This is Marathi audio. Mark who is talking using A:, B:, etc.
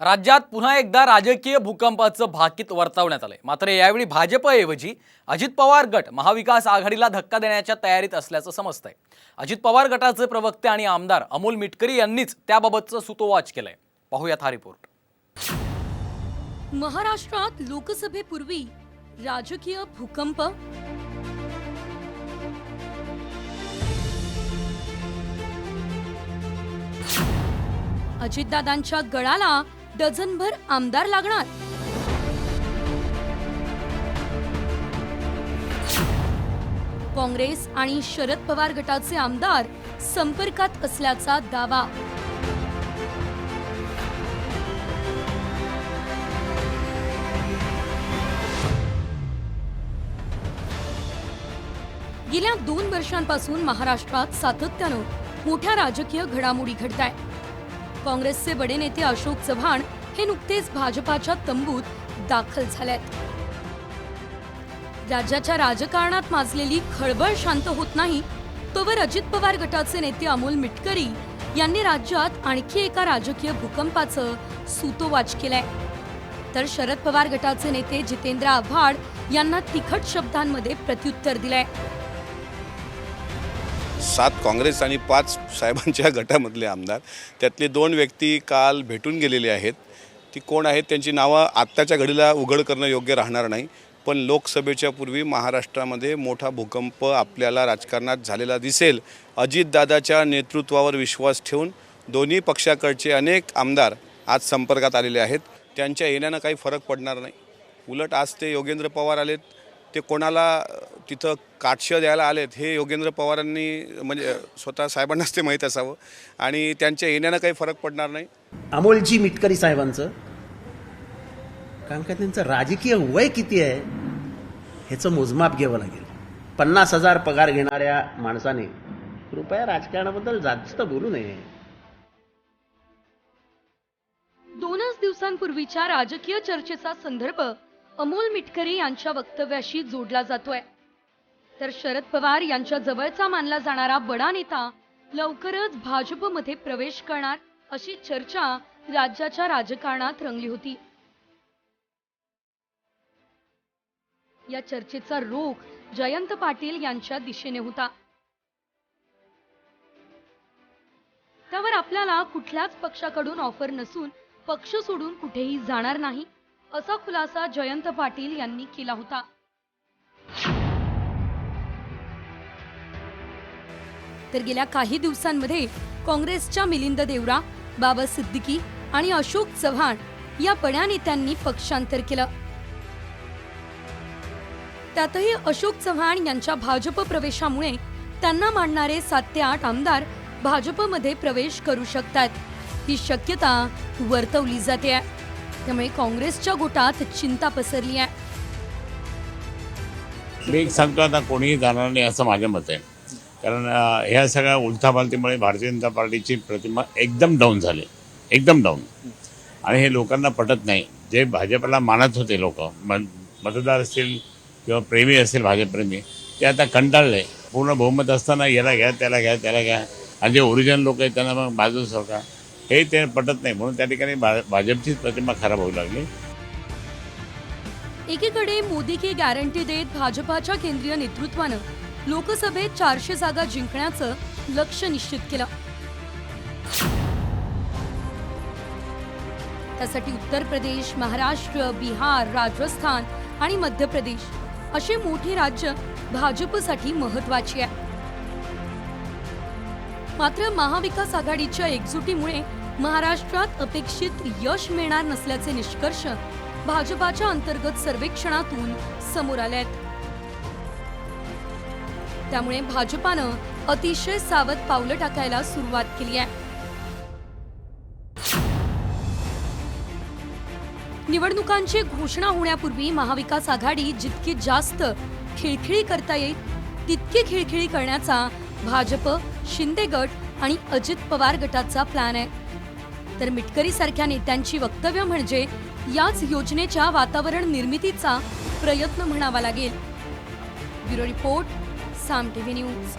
A: राज्यात पुन्हा एकदा राजकीय भूकंपाचं भाकीत वर्तवण्यात आलंय. मात्र यावेळी भाजपऐवजी अजित पवार गट महाविकास आघाडीला धक्का देण्याच्या तयारीत असल्याचं समजतंय. अजित पवार गटाचे प्रवक्ते आणि आमदार अमोल मिटकरी यांनीच त्याबाबतचं सुतोवाच केलंय. पाहूयात हा रिपोर्ट
B: महाराष्ट्रात लोकसभेपूर्वी राजकीय भूकंप? अजितदादांच्या गळाला डझनभर आमदार लागणार. काँग्रेस आणि शरद पवार गटाचे आमदार संपर्कात असल्याचा दावा. गेल्या दोन वर्षांपासून महाराष्ट्रात सातत्यानं मोठ्या राजकीय घडामोडी घडत आहे काँग्रेसचे बडे नेते अशोक चव्हाण हे नुकतेच भाजपाच्या तंबूत दाखल झाल्यात राज्याच्या राजकारणात माजलेली खळबळ शांत होत नाही तोवर अजित पवार गटाचे नेते अमोल मिटकरी यांनी राज्यात आणखी एका राजकीय भूकंपाचं सुतोवाच केलंय. तर शरद पवार गटाचे नेते जितेंद्र आव्हाड यांना तिखट शब्दांमध्ये प्रत्युत्तर दिलंय.
C: सात काँग्रेस आणि पाच साहेबांच्या गटामधले आमदार त्यातले दोन व्यक्ती काल भेटून गेलेले आहेत. ती कोण आहेत त्यांची नावं आत्ताच्या घडीला उघड करणं योग्य राहणार नाही. पण लोकसभेच्या पूर्वी महाराष्ट्रामध्ये मोठा भूकंप आपल्याला राजकारणात झालेला दिसेल. अजितदादाच्या नेतृत्वावर विश्वास ठेवून दोन्ही पक्षाकडचे अनेक आमदार आज संपर्कात आलेले आहेत. त्यांच्या येण्यानं काही फरक पडणार नाही. उलट आज ते योगेंद्र पवार आलेत. ते कोणाला तिथं काटश द्यायला आलेत हे योगेंद्र पवारांनी म्हणजे स्वतः साहेबांनाच ते माहीत असावं. आणि त्यांच्या येण्यानं काही फरक पडणार नाही.
D: अमोलजी मिटकरी साहेबांचं. कारण का त्यांचं राजकीय वय किती आहे ह्याचं मोजमाप घ्यावं लागेल. पन्नास हजार पगार घेणाऱ्या माणसाने कृपया राजकारणाबद्दल जास्त बोलू नये.
B: दोनच दिवसांपूर्वीच्या राजकीय चर्चेचा संदर्भ अमोल मिटकरी यांच्या वक्तव्याशी जोडला जातोय. तर शरद पवार यांच्या जवळचा मानला जाणारा बडा नेता लवकरच भाजपमध्ये प्रवेश करणार अशी चर्चा राज्याच्या राजकारणात रंगली होती. या चर्चेचा रोख जयंत पाटील यांच्या दिशेने होता. त्यावर आपल्याला कुठल्याच पक्षाकडून ऑफर नसून पक्ष सोडून कुठेही जाणार नाही असा खुलासा जयंत पाटील यांनी केला होता. तर गेल्या काही दिवसांमध्ये काँग्रेसच्या मिलिंद देवरा बाबा सिद्दीकी आणि अशोक चव्हाण या बड्या नेत्यांनी पक्षांतर केलं. त्यातही अशोक चव्हाण यांच्या भाजप प्रवेशामुळे त्यांना मानणारे सात ते आठ आमदार भाजपमध्ये प्रवेश करू शकतात ही शक्यता वर्तवली जाते त्यामुळे काँग्रेसच्या गोटात चिंता पसरली आहे.
E: मी सांगतो आता कोणीही जाणार नाही असं माझ्या मत आहे. कारण ह्या सगळ्या उलथापालथीमुळे भारतीय जनता पार्टीची प्रतिमा एकदम डाऊन झाली. एकदम डाऊन आणि हे लोकांना पटत नाही. जे भाजपला मानत होते लोक मतदार असतील किंवा प्रेमी असतील भाजपप्रेमी ते आता कंटाळले. पूर्ण बहुमत असताना याला घ्या त्याला घ्या त्याला घ्या. आणि जे ओरिजिनल लोक आहेत त्यांना मग बाजू सरकार हे ते पटत नाही. म्हणून त्या ठिकाणी भा भाजपचीच प्रतिमा खराब होऊ लागली.
B: एकीकडे मोदी की गॅरंटी देत भाजपाच्या केंद्रीय नेतृत्वानं लोकसभेत चारशे जागा जिंकण्याचं लक्ष निश्चित केलं. त्यासाठी उत्तर प्रदेश महाराष्ट्र बिहार राजस्थान आणि मध्य प्रदेश अशी मोठी राज्य भाजपसाठी महत्वाची आहे. मात्र महाविकास आघाडीच्या एकजुटीमुळे महाराष्ट्रात अपेक्षित यश मिळणार नसल्याचे निष्कर्ष भाजपाच्या अंतर्गत सर्वेक्षणातून समोर आले आहेत. त्यामुळे भाजपानं अतिशय सावध पावलं टाकायला सुरुवात केली आहे. निवडणुकांची घोषणा होण्यापूर्वी महाविकास आघाडी जितकी जास्त खिळखिळी करता येईल तितकी खिळखिळी करण्याचा भाजप शिंदे गट आणि अजित पवार गटाचा प्लॅन आहे. तर मिटकरी सारख्या नेत्यांची वक्तव्य म्हणजे याच योजनेच्या वातावरण निर्मितीचा प्रयत्न म्हणावा लागेल. Bureau report Saam TV news